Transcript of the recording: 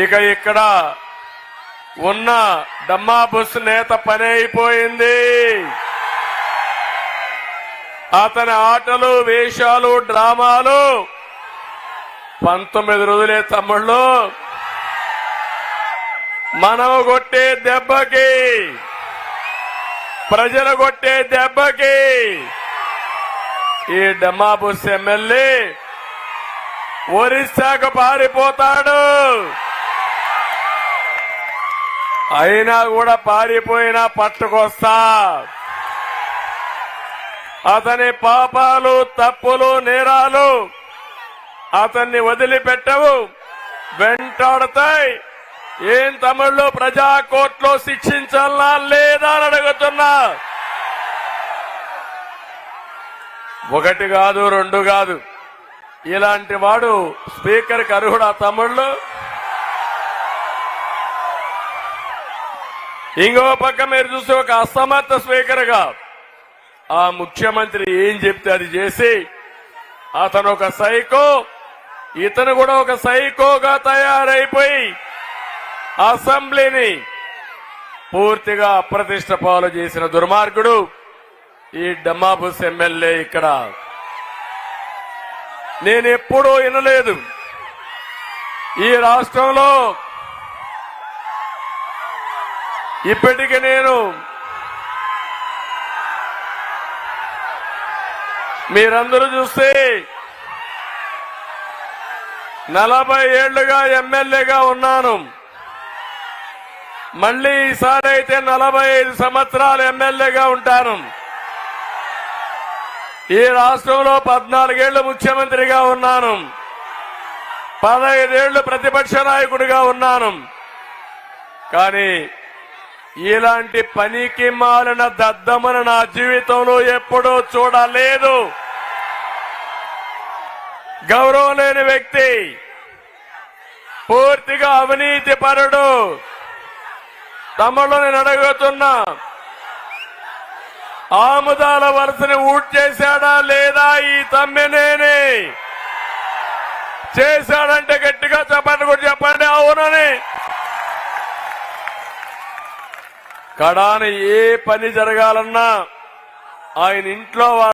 ఇక ఇక్కడ ఉన్న డమ్మా బుస్ నేత పని అయిపోయింది. అతని ఆటలు వేషాలు డ్రామాలు పంతొమ్మిది రోజులే తమ్ముళ్ళు. మనం కొట్టే దెబ్బకి ప్రజలు కొట్టే దెబ్బకి ఈ డమాబుస్ ఎమ్మెల్యే ఒరిస్సాకు పారిపోతాడు. అయినా కూడా పారిపోయినా పట్టుకొస్తా. అతని పాపాలు తప్పులు నేరాలు అతన్ని వదిలిపెట్టవు. వెంటాడతాయి. ఏం తమిళ్ళో ప్రజా కోర్టులో శిక్షించాలా లేదా అని అడుగుతున్నా. ఒకటి కాదు రెండు కాదు. ఇలాంటి వాడు స్పీకర్కి అర్హుడా తమిళ్ళు ఇంకో పక్క మీరు చూస్తే ఒక అసమర్థ స్పీకర్గా ఆ ముఖ్యమంత్రి ఏం చెప్తే అది చేసి అతను ఒక సైకో ఇతను కూడా ఒక సైకోగా తయారైపోయి అసెంబ్లీని పూర్తిగా అప్రతిష్ట పాలు చేసిన దుర్మార్గుడు ఈ డమాబుస్ ఎమ్మెల్యే ఇక్కడ. నేను ఎప్పుడూ వినలేదు. ఈ రాష్ట్రంలో ఇప్పటికి నేను మీరందరూ చూస్తే నలభై ఏళ్ళుగా ఎమ్మెల్యేగా ఉన్నాను. మళ్ళీ ఈసారి అయితే నలభై ఐదు సంవత్సరాలు ఎమ్మెల్యేగా ఉంటాను. ఈ రాష్ట్రంలో పద్నాలుగేళ్ళు ముఖ్యమంత్రిగా ఉన్నాను. పదహైదేళ్ళు ప్రతిపక్ష నాయకుడిగా ఉన్నాను. కానీ ఇలాంటి పనికి మాలిన దద్దమను నా జీవితంలో ఎప్పుడూ చూడలేదు. గౌరవం లేని వ్యక్తి పూర్తిగా అవినీతి పరుడు తమలో నేను అడగతున్నా ఆముదాల వరుసని ఊట్ చేశాడా లేదా ఈ తమ్మినేని చేశాడంటే గట్టిగా కడాన ఏ పని జరగాలన్నా ఆయన ఇంట్లో